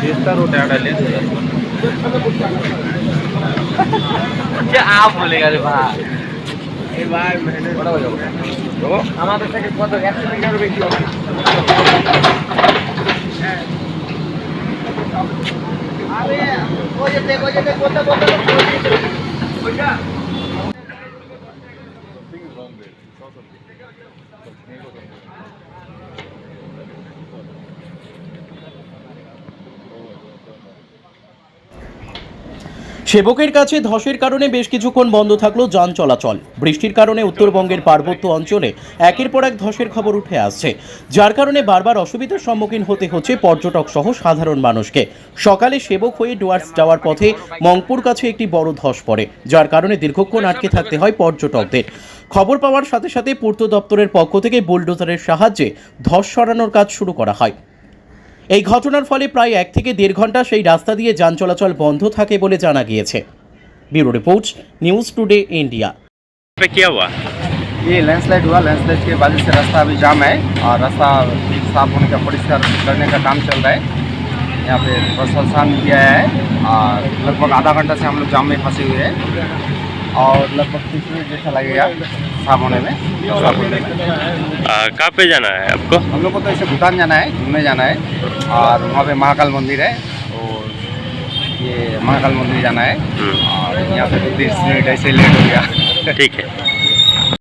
తీస్తారు తేడా లేదు क्या आप बोलेगा रे भाई? ए भाई मैंने बड़ा हो जाओ तो हमारे से कत गैस में क्या रुपए किलो अरे वो ये देखो ये देखो बोलता बोलता बोलता थिंग इज़ रॉन्ग देयर সেবকের কাছে ধসের কারণে বেশ কিছুক্ষণ বন্ধ থাকল যান চলাচল। বৃষ্টির কারণে উত্তরবঙ্গের পার্বত্য অঞ্চলে একের পর এক ধসের খবর উঠে আসছে। যার কারণে বারবার অসুবিধার সম্মুখীন হতে হচ্ছে পর্যটক সহ সাধারণ মানুষকে। সকালে সেবক হয়ে ডুয়ার্স যাওয়ার পথে মংপুর কাছে একটি বড় ধস পড়ে, যার কারণে দীর্ঘক্ষণ আটকে থাকতে হয় পর্যটকদের। খবর পাওয়ার সাথে সাথে পূর্ত দপ্তরের পক্ষ থেকে বুলডোজারের সাহায্যে ধস সরানোর কাজ শুরু করা হয়। এই ঘটনার ফলে প্রায় এক থেকে দেড় ঘন্টা সেই রাস্তা দিয়ে যান চলাচল বন্ধ থাকে বলে জানা গিয়েছে bureau report news today India पे क्या हुआ ये लैंडस्लाइड हुआ लैंडस्लाइड के वजह से रास्ता अभी जाम है और रास्ता साफ होने का परिष्कार करने का काम चल रहा है यहाँ पे प्रशासन भी आया है और लगभग आधा घंटा से हम लोग जाम में फंसे हुए हैं और लगभग तीस मिनट जैसा लगेगा साफ़ होने में। कहाँ पे जाना है आपको? हम लोग को तो ऐसे भूटान जाना है घूमने जाना है। और वहाँ पे महाकाल मंदिर है और ये महाकाल मंदिर जाना है। हम्म। और यहाँ पे तो तीस मिनट ऐसे लेट हो गया। ठीक है।